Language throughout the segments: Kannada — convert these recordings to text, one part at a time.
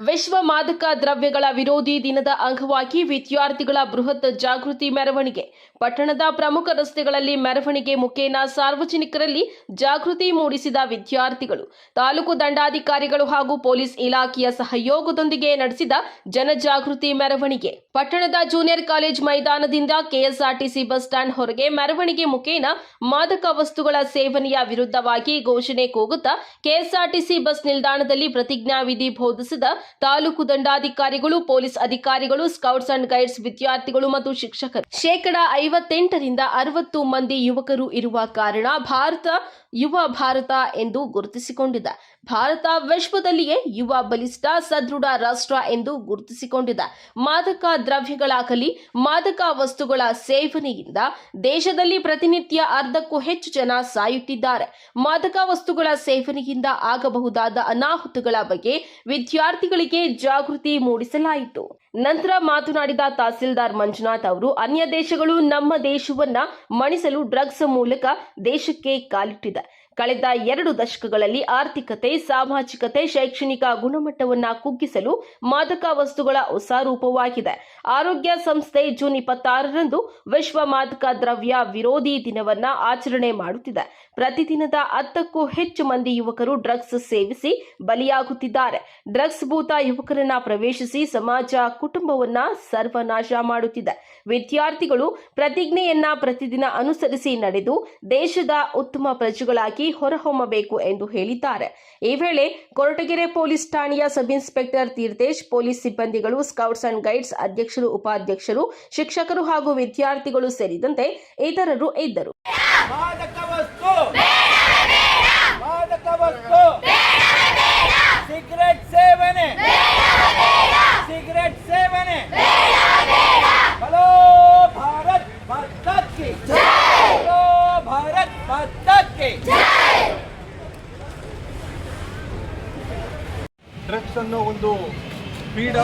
ವಿಶ್ವ ಮಾದಕ ದ್ರವ್ಯಗಳ ವಿರೋಧಿ ದಿನದ ಅಂಗವಾಗಿ ವಿದ್ಯಾರ್ಥಿಗಳ ಬೃಹತ್ ಜಾಗೃತಿ ಮೆರವಣಿಗೆ. ಪಟ್ಟಣದ ಪ್ರಮುಖ ರಸ್ತೆಗಳಲ್ಲಿ ಮೆರವಣಿಗೆ ಮುಖೇನ ಸಾರ್ವಜನಿಕರಲ್ಲಿ ಜಾಗೃತಿ ಮೂಡಿಸಿದ ವಿದ್ಯಾರ್ಥಿಗಳು. ತಾಲೂಕು ದಂಡಾಧಿಕಾರಿಗಳು ಹಾಗೂ ಪೊಲೀಸ್ ಇಲಾಖೆಯ ಸಹಯೋಗದೊಂದಿಗೆ ನಡೆಸಿದ ಜನಜಾಗೃತಿ ಮೆರವಣಿಗೆ. ಪಟ್ಟಣದ ಜೂನಿಯರ್ ಕಾಲೇಜ್ ಮೈದಾನದಿಂದ ಕೆಎಸ್ಆರ್ಟಿಸಿ ಬಸ್ ಸ್ಟ್ಯಾಂಡ್ ಹೊರಗೆ ಮೆರವಣಿಗೆ ಮುಖೇನ ಮಾದಕ ವಸ್ತುಗಳ ಸೇವನೆಯ ವಿರುದ್ಧವಾಗಿ ಘೋಷಣೆ ಕೂಗುತ್ತಾ, ಕೆಎಸ್ಆರ್ಟಿಸಿ ಬಸ್ ನಿಲ್ದಾಣದಲ್ಲಿ ಪ್ರತಿಜ್ಞಾವಿಧಿ ಬೋಧಿಸಿದ ತಾಲೂಕು ದಂಡಾಧಿಕಾರಿಗಳು, ಪೊಲೀಸ್ ಅಧಿಕಾರಿಗಳು, ಸ್ಕೌಟ್ಸ್ ಅಂಡ್ ಗೈಡ್ಸ್ ವಿದ್ಯಾರ್ಥಿಗಳು ಮತ್ತು ಶಿಕ್ಷಕರು. ಶೇಕಡ ಐವತ್ತೆಂಟರಿಂದ ಅರವತ್ತು ಮಂದಿ ಯುವಕರು ಇರುವ ಕಾರಣ ಭಾರತ ಯುವ ಭಾರತ ಎಂದು ಗುರುತಿಸಿಕೊಂಡಿದೆ ಭಾರತ ವಿಶ್ವದಲ್ಲಿಯೇ ಯುವ ಬಲಿಷ್ಠ ಸದೃಢ ರಾಷ್ಟ್ರ ಎಂದು ಗುರುತಿಸಿಕೊಂಡಿದೆ ಮಾದಕ ದ್ರವ್ಯಗಳಾಗಲಿ, ಮಾದಕ ವಸ್ತುಗಳ ಸೇವನೆಯಿಂದ ದೇಶದಲ್ಲಿ ಪ್ರತಿನಿತ್ಯ ಅರ್ಧಕ್ಕೂ ಹೆಚ್ಚು ಜನ ಸಾಯುತ್ತಿದ್ದಾರೆ. ಮಾದಕ ವಸ್ತುಗಳ ಸೇವನೆಯಿಂದ ಆಗಬಹುದಾದ ಅನಾಹುತಗಳ ಬಗ್ಗೆ ವಿದ್ಯಾರ್ಥಿಗಳಿಗೆ ಜಾಗೃತಿ ಮೂಡಿಸಲಾಯಿತು. ನಂತರ ಮಾತನಾಡಿದ ತಹಸೀಲ್ದಾರ್ ಮಂಜುನಾಥ್ ಅವರು ಅನ್ಯ ದೇಶಗಳು ನಮ್ಮ ದೇಶವನ್ನ ಮಣಿಸಲು ಡ್ರಗ್ಸ್ ಮೂಲಕ ದೇಶಕ್ಕೆ ಕಾಲಿಟ್ಟಿದೆ. ಕಳೆದ ಎರಡು ದಶಕಗಳಲ್ಲಿ ಆರ್ಥಿಕತೆ, ಸಾಮಾಜಿಕತೆ, ಶೈಕ್ಷಣಿಕ ಗುಣಮಟ್ಟವನ್ನು ಕುಗ್ಗಿಸಲು ಮಾದಕ ವಸ್ತುಗಳ ಹೊಸ ರೂಪವಾಗಿದೆ. ಆರೋಗ್ಯ ಸಂಸ್ಥೆ ಜೂನ್ ಇಪ್ಪತ್ತಾರರಂದು ವಿಶ್ವ ಮಾದಕ ದ್ರವ್ಯ ವಿರೋಧಿ ದಿನವನ್ನ ಆಚರಣೆ ಮಾಡುತ್ತಿದೆ. ಪ್ರತಿದಿನದ ಹತ್ತಕ್ಕೂ ಹೆಚ್ಚು ಮಂದಿ ಯುವಕರು ಡ್ರಗ್ಸ್ ಸೇವಿಸಿ ಬಲಿಯಾಗುತ್ತಿದ್ದಾರೆ. ಡ್ರಗ್ಸ್ ಭೂತ ಯುವಕರನ್ನ ಪ್ರವೇಶಿಸಿ ಸಮಾಜ, ಕುಟುಂಬವನ್ನ ಸರ್ವನಾಶ ಮಾಡುತ್ತಿದೆ. ವಿದ್ಯಾರ್ಥಿಗಳು ಪ್ರತಿಜ್ಞೆಯನ್ನ ಪ್ರತಿದಿನ ಅನುಸರಿಸಿ ನಡೆದು ದೇಶದ ಉತ್ತಮ ಪ್ರಜೆಗಳಾಗಿ ಹೊರಹೊಮ್ಮಬೇಕು ಎಂದು ಹೇಳಿದ್ದಾರೆ. ಈ ವೇಳೆ ಕೊರಟಗೆರೆ ಪೊಲೀಸ್ ಠಾಣೆಯ ಸಬ್ ಇನ್ಸ್ಪೆಕ್ಟರ್ ತೀರ್ಥೇಶ್, ಪೊಲೀಸ್ ಸಿಬ್ಬಂದಿಗಳು, ಸ್ಕೌಟ್ಸ್ ಅಂಡ್ ಗೈಡ್ಸ್ ಅಧ್ಯಕ್ಷರು, ಉಪಾಧ್ಯಕ್ಷರು, ಶಿಕ್ಷಕರು ಹಾಗೂ ವಿದ್ಯಾರ್ಥಿಗಳು ಸೇರಿದಂತೆ ಇತರರು ಇದ್ದರು ಹಲೋ ಭಾರತ್ ಮಾತಕ್ ಕಿ ಹಲೋ ಭಾರತ್ ಮಾತಕ್ ಕಿ ಡ್ರಗ್ಸ್ ಅನ್ನೋ ಒಂದು ಪೀಡ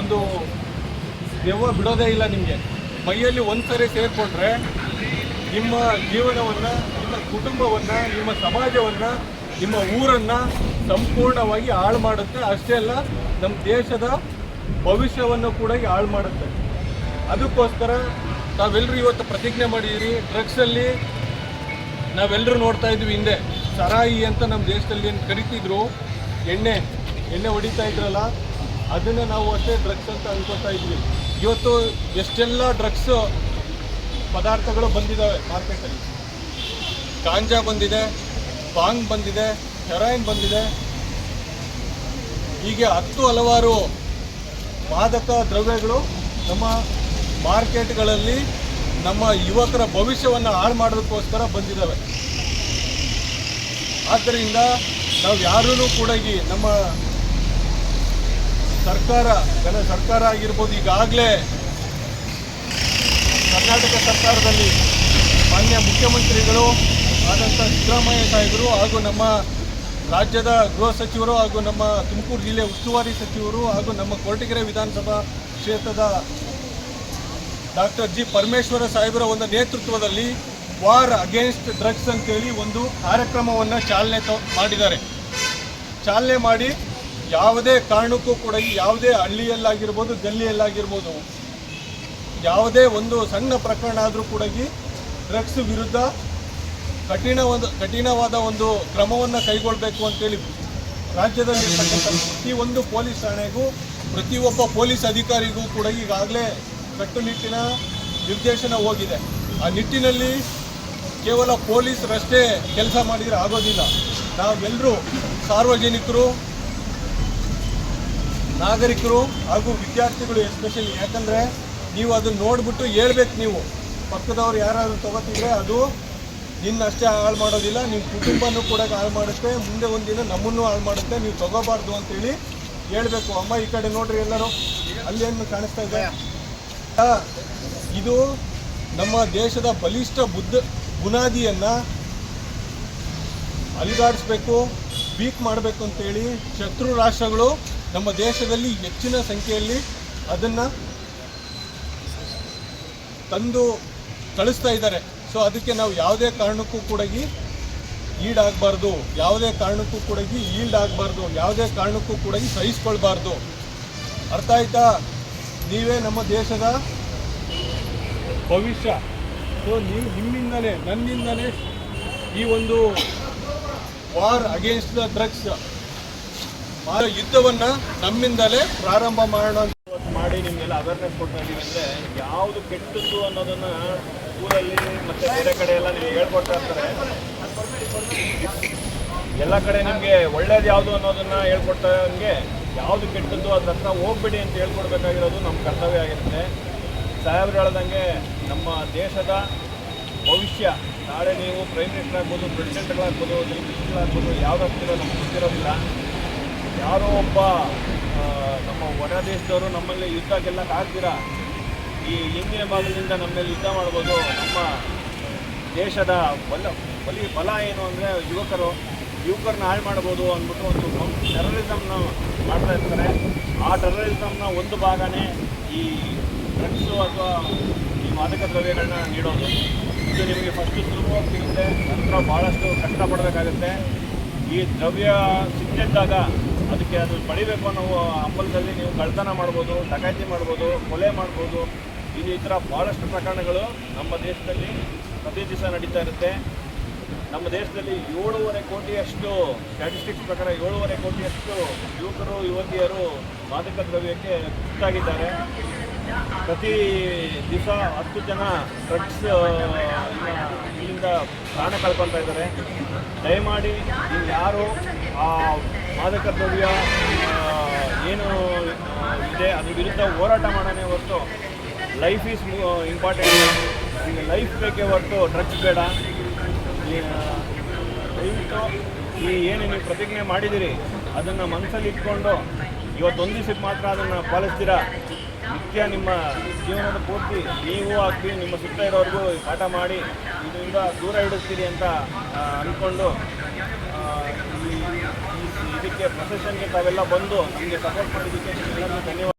ಒಂದು ದೆವ್ವ ಬಿಡೋದೇ ಇಲ್ಲ ನಿಮಗೆ. ಮೈಯಲ್ಲಿ ಒಂದ್ಸರಿ ಸೇರಿಕೊಂಡ್ರೆ ನಿಮ್ಮ ಜೀವನವನ್ನು, ನಿಮ್ಮ ಕುಟುಂಬವನ್ನು, ನಿಮ್ಮ ಸಮಾಜವನ್ನು, ನಿಮ್ಮ ಊರನ್ನು ಸಂಪೂರ್ಣವಾಗಿ ಹಾಳು ಮಾಡುತ್ತೆ. ಅಷ್ಟೇ ಅಲ್ಲ ನಮ್ಮ ದೇಶದ ಭವಿಷ್ಯವನ್ನು ಕೂಡ ಹಾಳು ಮಾಡುತ್ತೆ. ಅದಕ್ಕೋಸ್ಕರ ನಾವೆಲ್ಲರೂ ಇವತ್ತು ಪ್ರತಿಜ್ಞೆ ಮಾಡಿದ್ದೀರಿ ಡ್ರಗ್ಸಲ್ಲಿ ನಾವೆಲ್ಲರೂ ನೋಡ್ತಾ ಇದ್ವಿ ಹಿಂದೆ. ಸರಾಯಿ ಅಂತ ನಮ್ಮ ದೇಶದಲ್ಲಿ ಏನು ಕರಿತಿದ್ರು, ಎಣ್ಣೆ. ಎಣ್ಣೆ ಹೊಡಿತಾ ಇದ್ರಲ್ಲ, ಅದನ್ನು ನಾವು ಅಷ್ಟೇ ಡ್ರಗ್ಸ್ ಅಂತ ಅನ್ಕೋತಾ ಇದ್ವಿ. ಇವತ್ತು ಎಷ್ಟೆಲ್ಲ ಡ್ರಗ್ಸ್ ಪದಾರ್ಥಗಳು ಬಂದಿದ್ದಾವೆ ಮಾರ್ಕೆಟಲ್ಲಿ ಗಾಂಜಾ ಬಂದಿದೆ, ಬಾಂಗ್ ಬಂದಿದೆ ಹೆರಾಯಿನ್ ಬಂದಿದೆ. ಹೀಗೆ ಹತ್ತು ಹಲವಾರು ಮಾದಕ ದ್ರವ್ಯಗಳು ನಮ್ಮ ಮಾರ್ಕೆಟ್ಗಳಲ್ಲಿ ನಮ್ಮ ಯುವಕರ ಭವಿಷ್ಯವನ್ನು ಹಾಳು ಮಾಡೋದಕ್ಕೋಸ್ಕರ ಬಂದಿದ್ದಾವೆ ಆದ್ದರಿಂದ ನಾವು ಯಾರೂ ಕೂಡ ಈ ನಮ್ಮ ಸರ್ಕಾರ ಜನ ಸರ್ಕಾರ ಆಗಿರ್ಬೋದು ಈಗಾಗಲೇ ಕರ್ನಾಟಕ ಸರ್ಕಾರದಲ್ಲಿ ಮಾನ್ಯ ಮುಖ್ಯಮಂತ್ರಿಗಳು ಆದಂಥ ಸಿದ್ದರಾಮಯ್ಯ ಸಾಹೇಬರು ಹಾಗೂ ನಮ್ಮ ರಾಜ್ಯದ ಗೃಹ ಸಚಿವರು ಹಾಗೂ ನಮ್ಮ ತುಮಕೂರು ಜಿಲ್ಲೆ ಉಸ್ತುವಾರಿ ಸಚಿವರು ಹಾಗೂ ನಮ್ಮ ಕೊರಟಗೆರೆ ವಿಧಾನಸಭಾ ಕ್ಷೇತ್ರದ ಡಾಕ್ಟರ್ ಜಿ ಪರಮೇಶ್ವರ ಸಾಹೇಬರ ಒಂದು ನೇತೃತ್ವದಲ್ಲಿ ವಾರ್ ಅಗೇನ್ಸ್ಟ್ ಡ್ರಗ್ಸ್ ಅಂತೇಳಿ ಒಂದು ಕಾರ್ಯಕ್ರಮವನ್ನು ಚಾಲನೆ ಮಾಡಿದ್ದಾರೆ. ಚಾಲನೆ ಮಾಡಿ ಯಾವುದೇ ಕಾರಣಕ್ಕೂ ಕೂಡ ಈ ಯಾವುದೇ ಹಳ್ಳಿಯಲ್ಲಾಗಿರ್ಬೋದು, ಗಲ್ಲಿಯಲ್ಲಾಗಿರ್ಬೋದು, ಯಾವುದೇ ಒಂದು ಸಣ್ಣ ಪ್ರಕರಣ ಆದರೂ ಕೂಡ ಡ್ರಗ್ಸ್ ವಿರುದ್ಧ ಕಠಿಣ ಒಂದು, ಕಠಿಣವಾದ ಒಂದು ಕ್ರಮವನ್ನು ಕೈಗೊಳ್ಳಬೇಕು ಅಂತೇಳಿ ರಾಜ್ಯದಲ್ಲಿ ಪ್ರತಿಯೊಂದು ಪೊಲೀಸ್ ಠಾಣೆಗೂ ಪ್ರತಿಯೊಬ್ಬ ಪೊಲೀಸ್ ಅಧಿಕಾರಿಗೂ ಕೂಡ ಈಗಾಗಲೇ ಕಟ್ಟುನಿಟ್ಟಿನ ನಿರ್ದೇಶನ ಹೋಗಿದೆ. ಆ ನಿಟ್ಟಿನಲ್ಲಿ ಕೇವಲ ಪೊಲೀಸರಷ್ಟೇ ಕೆಲಸ ಮಾಡಿದರೆ ಆಗೋದಿಲ್ಲ. ನಾವೆಲ್ಲರೂ ಸಾರ್ವಜನಿಕರು ನಾಗರಿಕರು ಹಾಗೂ ವಿದ್ಯಾರ್ಥಿಗಳು ಎಸ್ಪೆಷಲಿ ಯಾಕಂದರೆ ನೀವು ಅದನ್ನು ನೋಡಿಬಿಟ್ಟು ಹೇಳ್ಬೇಕು ನೀವು. ಪಕ್ಕದವ್ರು ಯಾರಾದರೂ ತೊಗೋತಿದ್ರೆ ಅದು ನಿನ್ನಷ್ಟೇ ಹಾಳು ಮಾಡೋದಿಲ್ಲ ನಿಮ್ಮ ಕುಟುಂಬನೂ ಕೂಡ ಹಾಳು ಮಾಡುತ್ತೆ, ಮುಂದೆ ಒಂದಿನ ನಮ್ಮನ್ನು ಹಾಳು ಮಾಡುತ್ತೆ, ನೀವು ತಗೋಬಾರ್ದು ಅಂತೇಳಿ ಹೇಳಬೇಕು. ಅಮ್ಮ ಈ ಕಡೆ ನೋಡ್ರಿ ಎಲ್ಲರೂ. ಅಲ್ಲಿ ಏನು ಕಾಣಿಸ್ತಾ ಇದೆ? ಇದು ನಮ್ಮ ದೇಶದ ಬಲಿಷ್ಠ ಬುದ್ಧ ಬುನಾದಿಯನ್ನು ಅಲಿಗಾಡಿಸ್ಬೇಕು ವೀಕ್ ಮಾಡಬೇಕು ಅಂತೇಳಿ ಶತ್ರು ರಾಷ್ಟ್ರಗಳು ನಮ್ಮ ದೇಶದಲ್ಲಿ ಹೆಚ್ಚಿನ ಸಂಖ್ಯೆಯಲ್ಲಿ ಅದನ್ನು ತಂದು ಕಳಿಸ್ತಾ ಇದ್ದಾರೆ. ಸೊ ಅದಕ್ಕೆ ನಾವು ಯಾವುದೇ ಕಾರಣಕ್ಕೂ ಕೂಡ ಈಡಾಗಬಾರ್ದು, ಯಾವುದೇ ಕಾರಣಕ್ಕೂ ಕೂಡ ಈಲ್ಡ್ ಆಗಬಾರ್ದು ಯಾವುದೇ ಕಾರಣಕ್ಕೂ ಕೂಡ ಸಹಿಸ್ಕೊಳ್ಬಾರ್ದು. ಅರ್ಥ ಆಯ್ತಾ? ನೀವೇ ನಮ್ಮ ದೇಶದ ಭವಿಷ್ಯ. ಸೊ ನೀವು ನಿಮ್ಮಿಂದಲೇ, ನನ್ನಿಂದಲೇ ಈ ಒಂದು ವಾರ್ ಅಗೇನ್ಸ್ಟ್ ದ ಡ್ರಗ್ಸ್ ಯುದ್ಧವನ್ನ ನಮ್ಮಿಂದಲೇ ಪ್ರಾರಂಭ ಮಾಡೋಣ ಮಾಡಿ ನಿಮಗೆಲ್ಲ ಅವೇರ್ನೆಸ್ ಕೊಡ್ತಾ ಅಂದ್ರೆ ಅಂದರೆ ಯಾವುದು ಕೆಟ್ಟದ್ದು ಅನ್ನೋದನ್ನ ಊರಲ್ಲಿ ಮತ್ತೆ ಬೇರೆ ಕಡೆ ಎಲ್ಲ ನೀವು ಹೇಳ್ಕೊಡ್ತಾ ಇರ್ತಾರೆ. ಎಲ್ಲ ಕಡೆ ನಿಮಗೆ ಒಳ್ಳೇದು ಯಾವುದು ಅನ್ನೋದನ್ನ ಹೇಳ್ಕೊಡ್ತಾ ಹಂಗೆ ಯಾವುದು ಕೆಟ್ಟದ್ದು ಅದ್ರ ಹತ್ರ ಹೋಗ್ಬೇಡಿ ಅಂತ ಹೇಳ್ಕೊಡ್ಬೇಕಾಗಿರೋದು ನಮ್ಮ ಕರ್ತವ್ಯ ಆಗಿರುತ್ತೆ. ಸಾಹೇಬ್ರು ಹೇಳ್ದಂಗೆ ನಮ್ಮ ದೇಶದ ಭವಿಷ್ಯ, ನಾಳೆ ನೀವು ಪ್ರೈಮ್ ಮಿನಿಸ್ಟರ್ ಆಗ್ಬೋದು ಪ್ರೆಸಿಡೆಂಟ್ಗಳಾಗ್ಬೋದು ಮಿನಿಸ್ಟರ್ಗಳಾಗ್ಬೋದು ಯಾವ್ದಾಗ್ತಿರೋ ನಮ್ಗೆ ಗೊತ್ತಿರೋದಿಲ್ಲ. ಯಾರೋ ಒಬ್ಬ ನಮ್ಮ ಹೊರ ದೇಶದವರು ನಮ್ಮಲ್ಲಿ ಯುದ್ಧ ಗೆಲ್ಲಕ್ಕೆ ಆಗ್ತೀರಾ? ಈ ಹಿಂದಿನ ಭಾಗದಿಂದ ನಮ್ಮಲ್ಲಿ ಯುದ್ಧ ಮಾಡ್ಬೋದು. ನಮ್ಮ ದೇಶದ ಬಲ, ಬಲಿ, ಬಲ ಏನು ಅಂದರೆ ಯುವಕರು, ಯುವಕರನ್ನ ಹಾಳು ಮಾಡ್ಬೋದು ಅಂದ್ಬಿಟ್ಟು ಒಂದು ಟೆರರಿಸಮ್ನ ಮಾಡ್ತಾ ಇರ್ತಾರೆ. ಆ ಟೆರರಿಸಮ್ನ ಒಂದು ಭಾಗನೇ ಈ ಡ್ರಗ್ಸು ಅಥವಾ ಈ ಮಾದಕ ದ್ರವ್ಯಗಳನ್ನ ನೀಡೋದು. ಇದು ನಿಮಗೆ ಫಸ್ಟು ಸುಲಭವಾಗಿ ಸಿಗುತ್ತೆ. ನಂತರ ಭಾಳಷ್ಟು ಕಷ್ಟಪಡಬೇಕಾಗುತ್ತೆ. ಈ ದ್ರವ್ಯ ಸಿಕ್ಕಿದ್ದಾಗ ಅದಕ್ಕೆ ಅದು ಪಡಿಬೇಕು ಅನ್ನೋ ಹಂಬಲದಲ್ಲಿ ನೀವು ಕಳ್ತನ ಮಾಡ್ಬೋದು, ಡಕಾಯಿತಿ ಮಾಡ್ಬೋದು, ಕೊಲೆ ಮಾಡ್ಬೋದು. ಇದು ಈ ಥರ ಭಾಳಷ್ಟು ಪ್ರಕರಣಗಳು ನಮ್ಮ ದೇಶದಲ್ಲಿ ಪ್ರತಿ ದಿವಸ ನಡೀತಾ ಇರುತ್ತೆ. ನಮ್ಮ ದೇಶದಲ್ಲಿ ಏಳೂವರೆ ಕೋಟಿಯಷ್ಟು ಸ್ಟ್ಯಾಟಿಸ್ಟಿಕ್ಸ್ ಪ್ರಕಾರ ಏಳೂವರೆ ಕೋಟಿಯಷ್ಟು ಯುವಕರು, ಯುವತಿಯರು ಮಾದಕ ದ್ರವ್ಯಕ್ಕೆ ತುತ್ತಾಗಿದ್ದಾರೆ. ಪ್ರತಿ ದಿವಸ ಹತ್ತು ಜನ ಡ್ರಗ್ಸ್ ಇಲ್ಲಿಂದ ಪ್ರಾಣ ಕಳ್ಕೊತಾ ಇದ್ದಾರೆ. ದಯಮಾಡಿ ನೀವು ಯಾರು, ಆ, ಮಾದಕ ದ್ರವ್ಯ ಏನು ಇದೆ ಅದ್ರ ವಿರುದ್ಧ ಹೋರಾಟ ಮಾಡೋಣ ಹೊರತು ಲೈಫ್ ಈಸ್ ಇಂಪಾರ್ಟೆಂಟ್ ಈಗ ಲೈಫ್ ಬೇಕೇ ಹೊರತು ಡ್ರಗ್ಸ್ ಬೇಡ. ದಯವಿಟ್ಟು ಈ ಏನು ನೀವು ಪ್ರತಿಜ್ಞೆ ಮಾಡಿದ್ದೀರಿ, ಅದನ್ನು ಮನಸ್ಸಲ್ಲಿ ಇಟ್ಕೊಂಡು ಇವತ್ತೊಂದು ದಿವಸಕ್ಕೆ ಮಾತ್ರ ಅದನ್ನು ಪಾಲಿಸ್ತೀರಾ? ನಿತ್ಯ ನಿಮ್ಮ ಜೀವನದ ಪೂರ್ತಿ ನೀವು ಆಗಲಿ, ನಿಮ್ಮ ಸುತ್ತ ಇರೋರಿಗೂ ಪಾಠ ಮಾಡಿ ಇದರಿಂದ ದೂರ ಇಡಿಸ್ತೀರಿ ಅಂತ ಅಂದ್ಕೊಂಡು ಇದಕ್ಕೆ ಪ್ರೊಸೆಷನ್ಗೆ ತಾವೆಲ್ಲ ಬಂದು ನಮಗೆ ಸಪೋರ್ಟ್ ಮಾಡಿದ್ದಕ್ಕೆ ಧನ್ಯವಾದ.